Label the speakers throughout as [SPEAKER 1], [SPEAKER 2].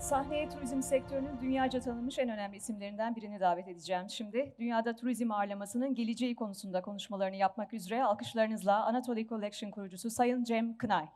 [SPEAKER 1] Sahneye turizm sektörünün dünyaca tanınmış en önemli isimlerinden birini davet edeceğim şimdi. Dünyada turizm ağırlamasının geleceği konusunda konuşmalarını yapmak üzere alkışlarınızla Anatoly Collection kurucusu Sayın Cem Kınay.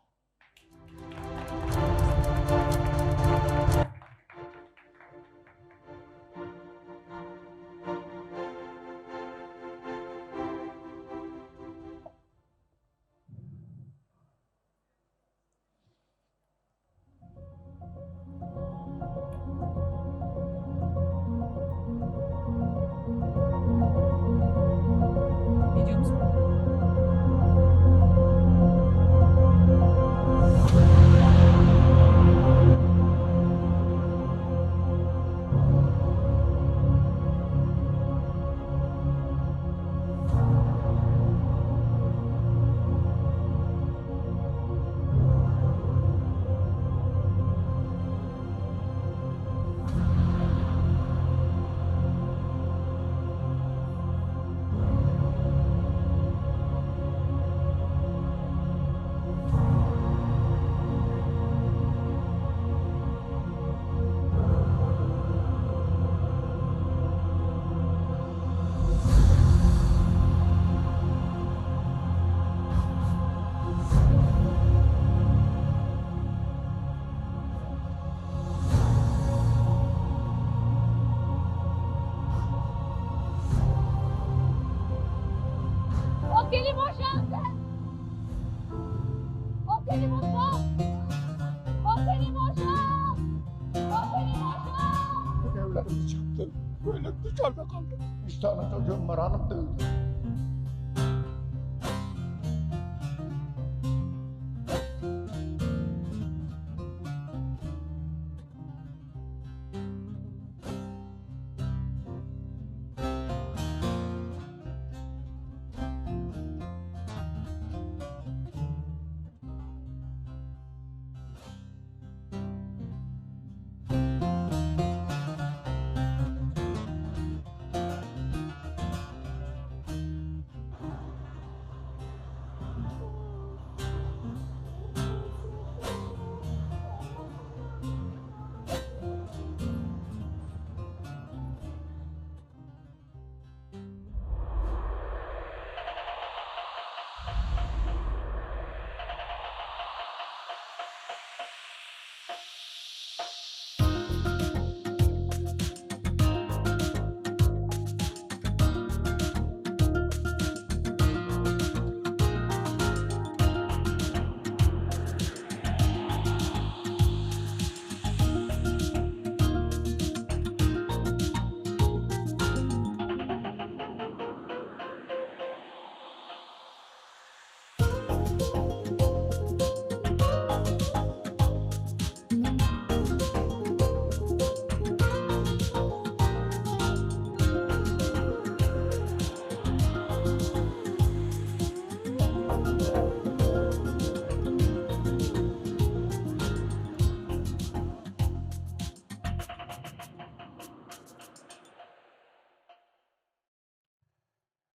[SPEAKER 2] Kaldık. Üç tane çocuğum var hanım da öldü.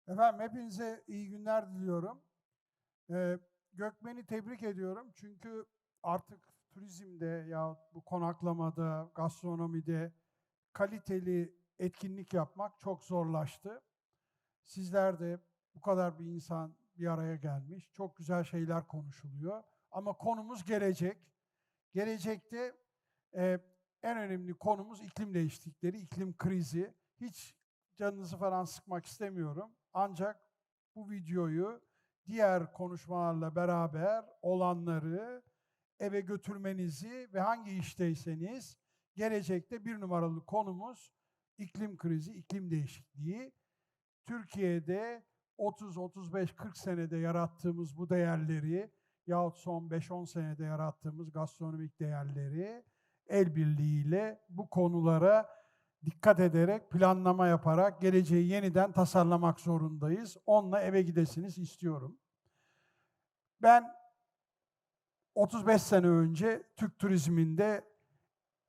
[SPEAKER 3] Efendim hepinize iyi günler diliyorum. Ee, Gökmen'i tebrik ediyorum çünkü artık turizmde ya bu konaklamada, gastronomide kaliteli etkinlik yapmak çok zorlaştı. Sizler de bu kadar bir insan bir araya gelmiş. Çok güzel şeyler konuşuluyor. Ama konumuz gelecek. Gelecekte e, en önemli konumuz iklim değişiklikleri, iklim krizi. Hiç canınızı falan sıkmak istemiyorum. Ancak bu videoyu diğer konuşmalarla beraber olanları eve götürmenizi ve hangi işteyseniz gelecekte bir numaralı konumuz iklim krizi, iklim değişikliği. Türkiye'de 30, 35, 40 senede yarattığımız bu değerleri yahut son 5-10 senede yarattığımız gastronomik değerleri el birliğiyle bu konulara dikkat ederek, planlama yaparak geleceği yeniden tasarlamak zorundayız. Onunla eve gidesiniz istiyorum. Ben 35 sene önce Türk turizminde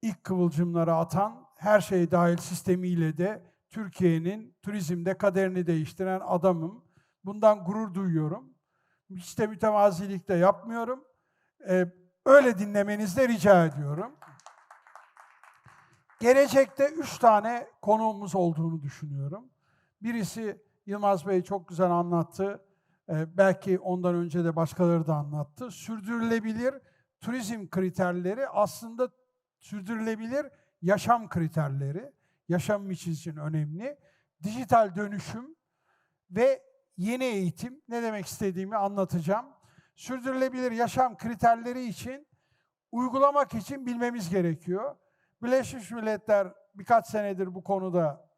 [SPEAKER 3] ilk kıvılcımları atan her şey dahil sistemiyle de Türkiye'nin turizmde kaderini değiştiren adamım. Bundan gurur duyuyorum. Hiç de mütevazilik de yapmıyorum. Ee, öyle dinlemenizi rica ediyorum. Gelecekte üç tane konuğumuz olduğunu düşünüyorum. Birisi Yılmaz Bey çok güzel anlattı. Ee, belki ondan önce de başkaları da anlattı. Sürdürülebilir turizm kriterleri aslında sürdürülebilir yaşam kriterleri. Yaşam için önemli. Dijital dönüşüm ve yeni eğitim ne demek istediğimi anlatacağım. Sürdürülebilir yaşam kriterleri için uygulamak için bilmemiz gerekiyor. Birleşmiş Milletler birkaç senedir bu konuda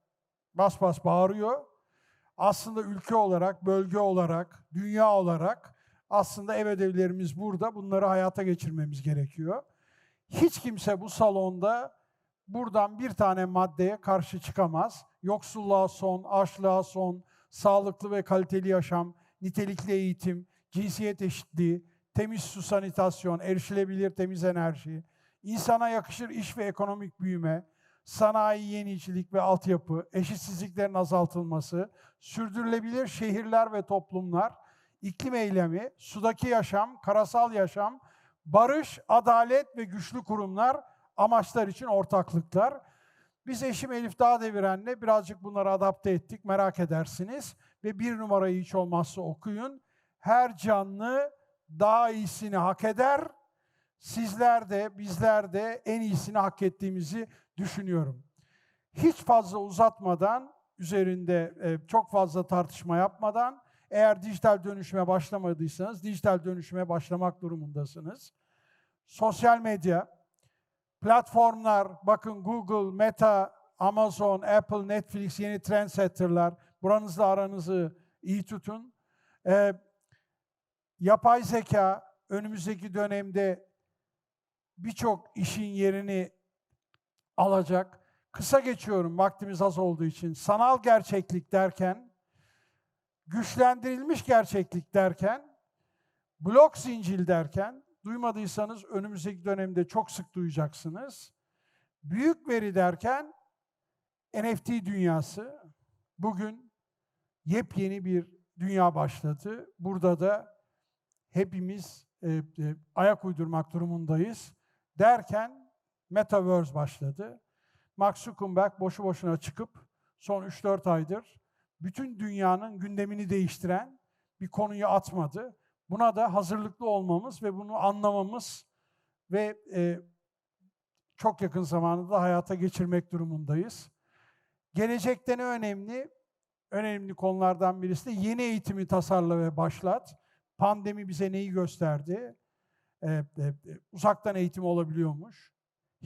[SPEAKER 3] bas bas bağırıyor. Aslında ülke olarak, bölge olarak, dünya olarak aslında ev ödevlerimiz burada. Bunları hayata geçirmemiz gerekiyor. Hiç kimse bu salonda buradan bir tane maddeye karşı çıkamaz. Yoksulluğa son, açlığa son, sağlıklı ve kaliteli yaşam, nitelikli eğitim, cinsiyet eşitliği, temiz su sanitasyon, erişilebilir temiz enerji, insana yakışır iş ve ekonomik büyüme, sanayi, yenicilik ve altyapı, eşitsizliklerin azaltılması, sürdürülebilir şehirler ve toplumlar, iklim eylemi, sudaki yaşam, karasal yaşam, barış, adalet ve güçlü kurumlar amaçlar için ortaklıklar. Biz eşim Elif Dağdeviren'le birazcık bunları adapte ettik, merak edersiniz. Ve bir numarayı hiç olmazsa okuyun. Her canlı daha iyisini hak eder. Sizler de, bizler de en iyisini hak ettiğimizi düşünüyorum. Hiç fazla uzatmadan, üzerinde e, çok fazla tartışma yapmadan, eğer dijital dönüşüme başlamadıysanız, dijital dönüşüme başlamak durumundasınız. Sosyal medya, platformlar, bakın Google, Meta, Amazon, Apple, Netflix, yeni trendsetterlar, buranızla aranızı iyi tutun. Ee, yapay zeka önümüzdeki dönemde birçok işin yerini alacak. Kısa geçiyorum vaktimiz az olduğu için. Sanal gerçeklik derken, güçlendirilmiş gerçeklik derken, blok zincir derken, duymadıysanız önümüzdeki dönemde çok sık duyacaksınız. Büyük veri derken NFT dünyası bugün yepyeni bir dünya başladı. Burada da hepimiz e, e, ayak uydurmak durumundayız. Derken Metaverse başladı. Mark Zuckerberg boşu boşuna çıkıp son 3-4 aydır bütün dünyanın gündemini değiştiren bir konuyu atmadı. Buna da hazırlıklı olmamız ve bunu anlamamız ve e, çok yakın zamanda da hayata geçirmek durumundayız. Gelecekte ne önemli? Önemli konulardan birisi de yeni eğitimi tasarla ve başlat. Pandemi bize neyi gösterdi? E, e, uzaktan eğitim olabiliyormuş.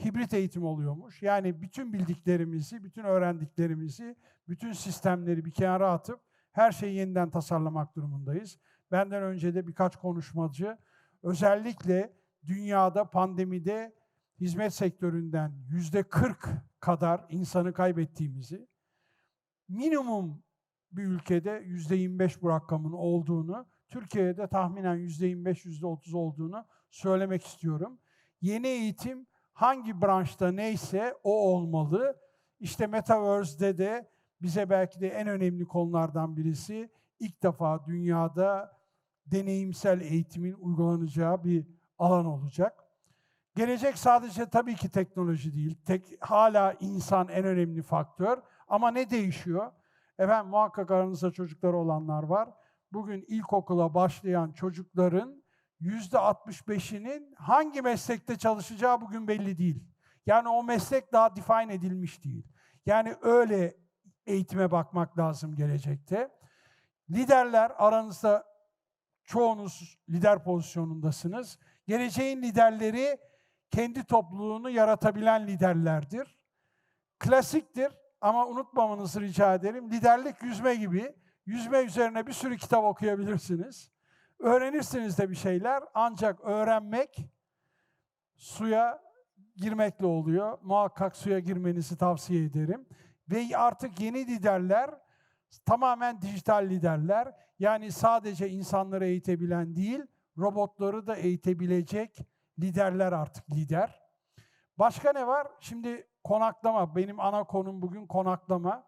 [SPEAKER 3] Hibrit eğitim oluyormuş. Yani bütün bildiklerimizi, bütün öğrendiklerimizi, bütün sistemleri bir kenara atıp her şeyi yeniden tasarlamak durumundayız. Benden önce de birkaç konuşmacı özellikle dünyada pandemide hizmet sektöründen yüzde 40 kadar insanı kaybettiğimizi, minimum bir ülkede yüzde 25 bu rakamın olduğunu, Türkiye'de tahminen yüzde 25, yüzde 30 olduğunu söylemek istiyorum. Yeni eğitim hangi branşta neyse o olmalı. İşte Metaverse'de de bize belki de en önemli konulardan birisi ilk defa dünyada deneyimsel eğitimin uygulanacağı bir alan olacak. Gelecek sadece tabii ki teknoloji değil. Tek, hala insan en önemli faktör. Ama ne değişiyor? Efendim muhakkak aranızda çocukları olanlar var. Bugün ilkokula başlayan çocukların yüzde 65'inin hangi meslekte çalışacağı bugün belli değil. Yani o meslek daha define edilmiş değil. Yani öyle eğitime bakmak lazım gelecekte. Liderler aranızda çoğunuz lider pozisyonundasınız. Geleceğin liderleri kendi topluluğunu yaratabilen liderlerdir. Klasiktir ama unutmamanızı rica ederim. Liderlik yüzme gibi. Yüzme üzerine bir sürü kitap okuyabilirsiniz. Öğrenirsiniz de bir şeyler ancak öğrenmek suya girmekle oluyor. Muhakkak suya girmenizi tavsiye ederim. Ve artık yeni liderler tamamen dijital liderler. Yani sadece insanları eğitebilen değil, robotları da eğitebilecek liderler artık lider. Başka ne var? Şimdi konaklama. Benim ana konum bugün konaklama.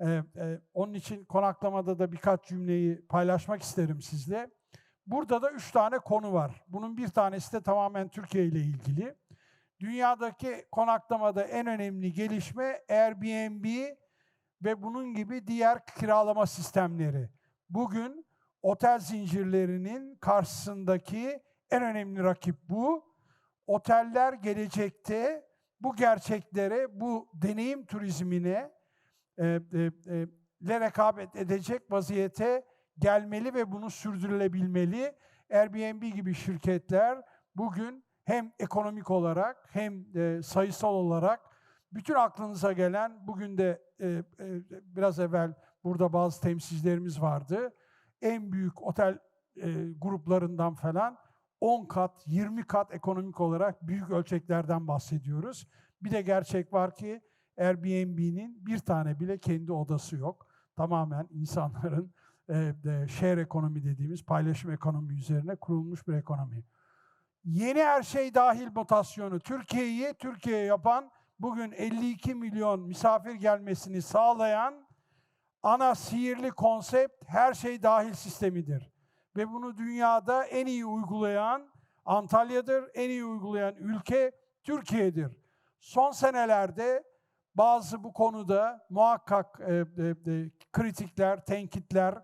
[SPEAKER 3] Ee, e, onun için konaklamada da birkaç cümleyi paylaşmak isterim sizle. Burada da üç tane konu var. Bunun bir tanesi de tamamen Türkiye ile ilgili. Dünyadaki konaklamada en önemli gelişme Airbnb ve bunun gibi diğer kiralama sistemleri. Bugün otel zincirlerinin karşısındaki en önemli rakip bu. Oteller gelecekte bu gerçeklere, bu deneyim turizmine e, e, e, rekabet edecek vaziyete gelmeli ve bunu sürdürülebilmeli. Airbnb gibi şirketler bugün hem ekonomik olarak hem e, sayısal olarak bütün aklınıza gelen, bugün de e, e, biraz evvel burada bazı temsilcilerimiz vardı. En büyük otel gruplarından falan 10 kat, 20 kat ekonomik olarak büyük ölçeklerden bahsediyoruz. Bir de gerçek var ki Airbnb'nin bir tane bile kendi odası yok. Tamamen insanların share ekonomi dediğimiz paylaşım ekonomi üzerine kurulmuş bir ekonomi. Yeni her şey dahil mutasyonu Türkiye'yi Türkiye yapan bugün 52 milyon misafir gelmesini sağlayan ana sihirli konsept her şey dahil sistemidir. Ve bunu dünyada en iyi uygulayan Antalya'dır, en iyi uygulayan ülke Türkiye'dir. Son senelerde bazı bu konuda muhakkak e, e, e, kritikler, tenkitler,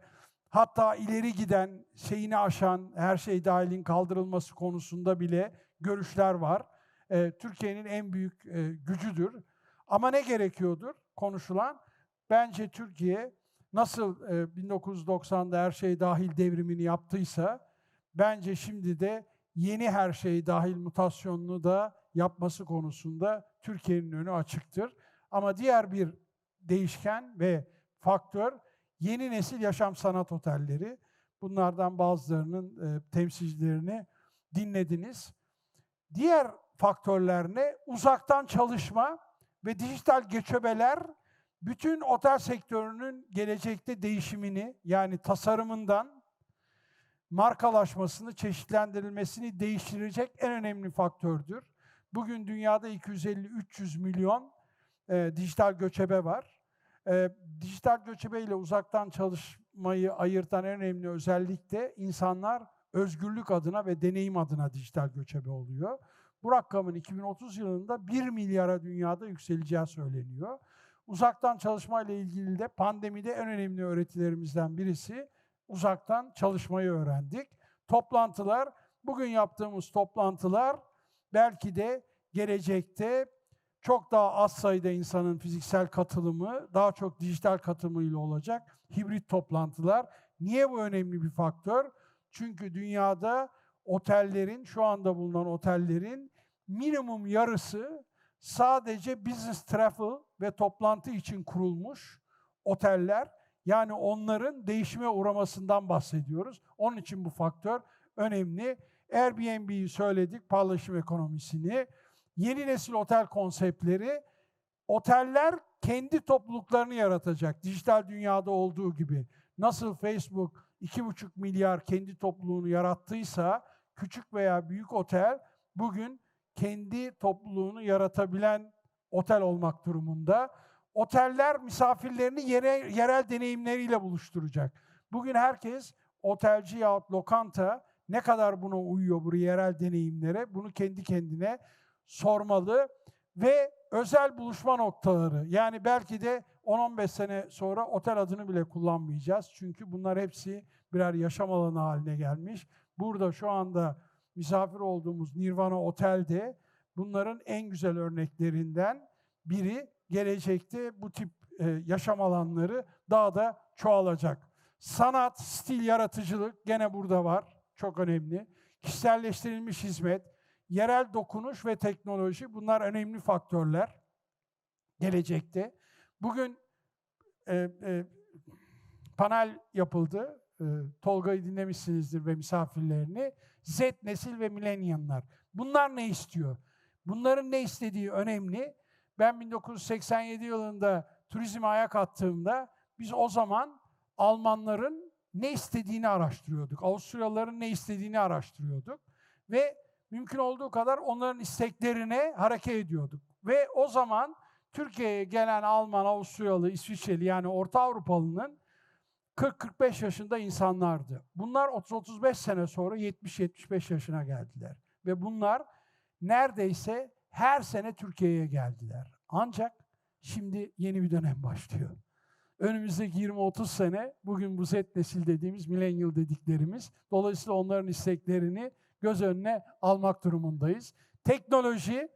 [SPEAKER 3] hatta ileri giden, şeyini aşan, her şey dahilin kaldırılması konusunda bile görüşler var. E, Türkiye'nin en büyük e, gücüdür. Ama ne gerekiyordur konuşulan? Bence Türkiye nasıl e, 1990'da her şey dahil devrimini yaptıysa, bence şimdi de yeni her şey dahil mutasyonunu da yapması konusunda Türkiye'nin önü açıktır. Ama diğer bir değişken ve faktör yeni nesil yaşam sanat otelleri. Bunlardan bazılarının e, temsilcilerini dinlediniz. Diğer faktörler ne? Uzaktan çalışma ve dijital göçebeler bütün otel sektörünün gelecekte değişimini yani tasarımından markalaşmasını, çeşitlendirilmesini değiştirecek en önemli faktördür. Bugün dünyada 250-300 milyon e, dijital göçebe var. E, dijital göçebe ile uzaktan çalışmayı ayırtan en önemli özellik de insanlar özgürlük adına ve deneyim adına dijital göçebe oluyor. Bu rakamın 2030 yılında 1 milyara dünyada yükseleceği söyleniyor. Uzaktan çalışma ile ilgili de pandemide en önemli öğretilerimizden birisi uzaktan çalışmayı öğrendik. Toplantılar, bugün yaptığımız toplantılar belki de gelecekte çok daha az sayıda insanın fiziksel katılımı, daha çok dijital katılımıyla olacak hibrit toplantılar. Niye bu önemli bir faktör? Çünkü dünyada otellerin, şu anda bulunan otellerin minimum yarısı sadece business travel ve toplantı için kurulmuş oteller. Yani onların değişime uğramasından bahsediyoruz. Onun için bu faktör önemli. Airbnb'yi söyledik, paylaşım ekonomisini. Yeni nesil otel konseptleri, oteller kendi topluluklarını yaratacak. Dijital dünyada olduğu gibi. Nasıl Facebook 2,5 milyar kendi topluluğunu yarattıysa, küçük veya büyük otel bugün kendi topluluğunu yaratabilen otel olmak durumunda. Oteller misafirlerini yere, yerel deneyimleriyle buluşturacak. Bugün herkes otelci yahut lokanta ne kadar buna uyuyor bu yerel deneyimlere bunu kendi kendine sormalı ve özel buluşma noktaları yani belki de 10-15 sene sonra otel adını bile kullanmayacağız. Çünkü bunlar hepsi birer yaşam alanı haline gelmiş. Burada şu anda misafir olduğumuz Nirvana Otel'de bunların en güzel örneklerinden biri gelecekte bu tip e, yaşam alanları daha da çoğalacak. Sanat, stil, yaratıcılık gene burada var. Çok önemli. Kişiselleştirilmiş hizmet, yerel dokunuş ve teknoloji bunlar önemli faktörler gelecekte. Bugün e, e, panel yapıldı. E, Tolga'yı dinlemişsinizdir ve misafirlerini. Z nesil ve milenyanlar. Bunlar ne istiyor? Bunların ne istediği önemli. Ben 1987 yılında turizme ayak attığımda biz o zaman Almanların ne istediğini araştırıyorduk. Avusturyalıların ne istediğini araştırıyorduk. Ve mümkün olduğu kadar onların isteklerine hareket ediyorduk. Ve o zaman Türkiye'ye gelen Alman, Avusturyalı, İsviçreli yani Orta Avrupalı'nın 40-45 yaşında insanlardı. Bunlar 30-35 sene sonra 70-75 yaşına geldiler. Ve bunlar neredeyse her sene Türkiye'ye geldiler. Ancak şimdi yeni bir dönem başlıyor. Önümüzdeki 20-30 sene bugün bu Z nesil dediğimiz, millennial dediklerimiz. Dolayısıyla onların isteklerini göz önüne almak durumundayız. Teknoloji,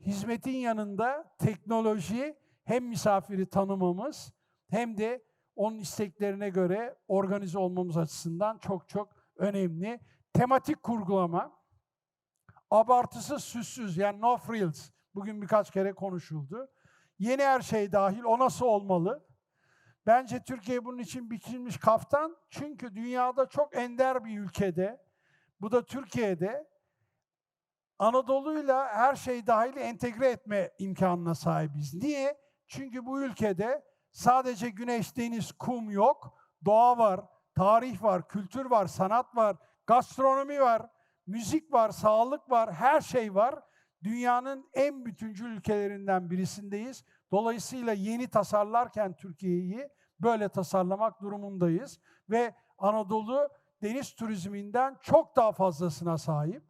[SPEAKER 3] hizmetin yanında teknoloji hem misafiri tanımamız hem de onun isteklerine göre organize olmamız açısından çok çok önemli. Tematik kurgulama, abartısız, süssüz yani no frills. Bugün birkaç kere konuşuldu. Yeni her şey dahil o nasıl olmalı? Bence Türkiye bunun için biçilmiş kaftan. Çünkü dünyada çok ender bir ülkede, bu da Türkiye'de Anadolu'yla her şey dahil entegre etme imkanına sahibiz. Niye? Çünkü bu ülkede sadece güneş, deniz, kum yok. Doğa var, tarih var, kültür var, sanat var, gastronomi var, müzik var, sağlık var, her şey var. Dünyanın en bütüncül ülkelerinden birisindeyiz. Dolayısıyla yeni tasarlarken Türkiye'yi böyle tasarlamak durumundayız. Ve Anadolu deniz turizminden çok daha fazlasına sahip.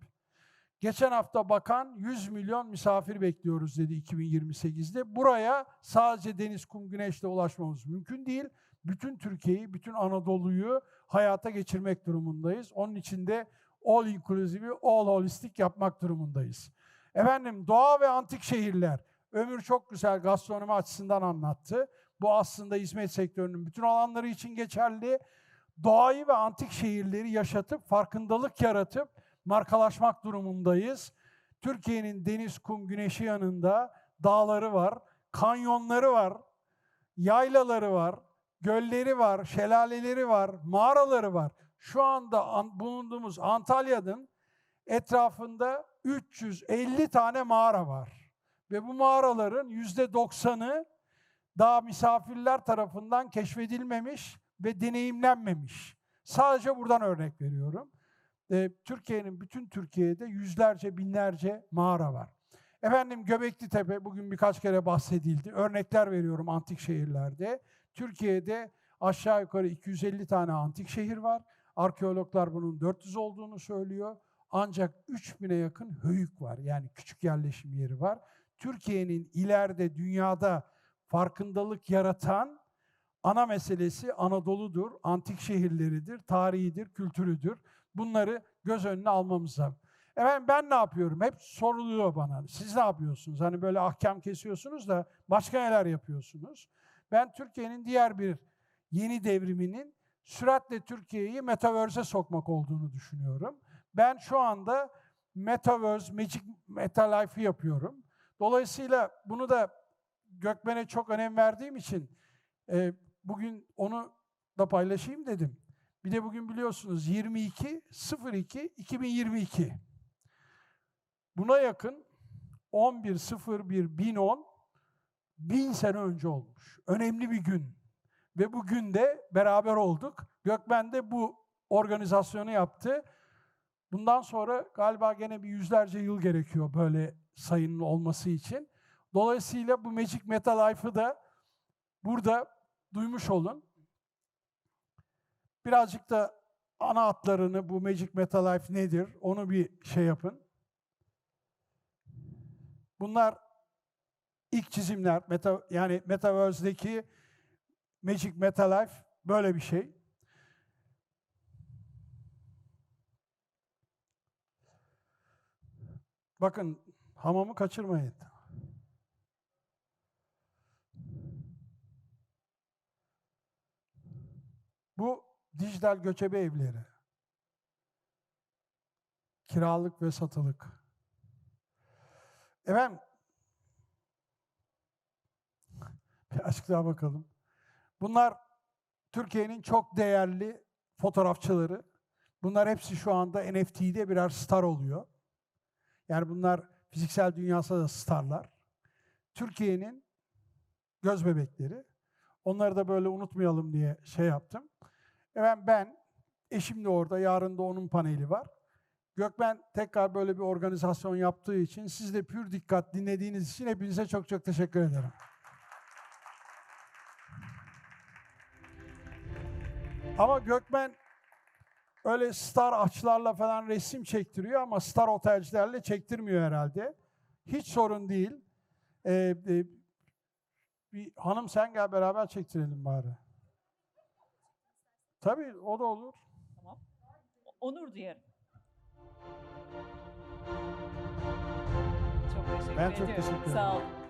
[SPEAKER 3] Geçen hafta bakan 100 milyon misafir bekliyoruz dedi 2028'de. Buraya sadece deniz, kum, güneşle ulaşmamız mümkün değil. Bütün Türkiye'yi, bütün Anadolu'yu hayata geçirmek durumundayız. Onun için de all inclusive, all holistic yapmak durumundayız. Efendim doğa ve antik şehirler. Ömür çok güzel gastronomi açısından anlattı. Bu aslında hizmet sektörünün bütün alanları için geçerli. Doğayı ve antik şehirleri yaşatıp, farkındalık yaratıp markalaşmak durumundayız. Türkiye'nin deniz, kum, güneşi yanında dağları var, kanyonları var, yaylaları var, gölleri var, şelaleleri var, mağaraları var. Şu anda an- bulunduğumuz Antalya'nın etrafında 350 tane mağara var. Ve bu mağaraların yüzde doksanı daha misafirler tarafından keşfedilmemiş ve deneyimlenmemiş. Sadece buradan örnek veriyorum. Ee, Türkiye'nin bütün Türkiye'de yüzlerce, binlerce mağara var. Efendim Göbekli Tepe bugün birkaç kere bahsedildi. Örnekler veriyorum antik şehirlerde. Türkiye'de aşağı yukarı 250 tane antik şehir var. Arkeologlar bunun 400 olduğunu söylüyor. Ancak 3000'e yakın höyük var. Yani küçük yerleşim yeri var. Türkiye'nin ileride dünyada farkındalık yaratan ana meselesi Anadolu'dur, antik şehirleridir, tarihidir, kültürüdür. Bunları göz önüne almamız lazım. Efendim ben ne yapıyorum? Hep soruluyor bana. Siz ne yapıyorsunuz? Hani böyle ahkam kesiyorsunuz da başka neler yapıyorsunuz? Ben Türkiye'nin diğer bir yeni devriminin süratle Türkiye'yi Metaverse'e sokmak olduğunu düşünüyorum. Ben şu anda Metaverse, Magic Metalife'ı yapıyorum. Dolayısıyla bunu da Gökmen'e çok önem verdiğim için e, bugün onu da paylaşayım dedim. Bir de bugün biliyorsunuz 22 02 2022. Buna yakın 11 01 1010 bin sene önce olmuş. Önemli bir gün. Ve bu günde beraber olduk. Gökmen de bu organizasyonu yaptı. Bundan sonra galiba gene bir yüzlerce yıl gerekiyor böyle sayının olması için. Dolayısıyla bu Magic Metal Life'ı da burada duymuş olun. Birazcık da ana hatlarını bu Magic Metal Life nedir onu bir şey yapın. Bunlar ilk çizimler. Meta, yani Metaverse'deki Magic Metal Life böyle bir şey. Bakın hamamı kaçırmayın. Bu dijital göçebe evleri. Kiralık ve satılık. Efendim, birazcık daha bakalım. Bunlar Türkiye'nin çok değerli fotoğrafçıları. Bunlar hepsi şu anda NFT'de birer star oluyor. Yani bunlar fiziksel dünyasında da starlar. Türkiye'nin göz bebekleri. Onları da böyle unutmayalım diye şey yaptım. Evet ben, eşim de orada, yarın da onun paneli var. Gökmen tekrar böyle bir organizasyon yaptığı için, siz de pür dikkat dinlediğiniz için hepinize çok çok teşekkür ederim. Ama Gökmen öyle star açlarla falan resim çektiriyor ama star otelcilerle çektirmiyor herhalde. Hiç sorun değil. Ee, e, bir hanım sen gel beraber çektirelim bari. Tabii o da olur.
[SPEAKER 1] Onur duyarım. Çok teşekkür
[SPEAKER 3] Ben çok
[SPEAKER 1] ediyorum.
[SPEAKER 3] teşekkür ederim.
[SPEAKER 1] Sağ olun.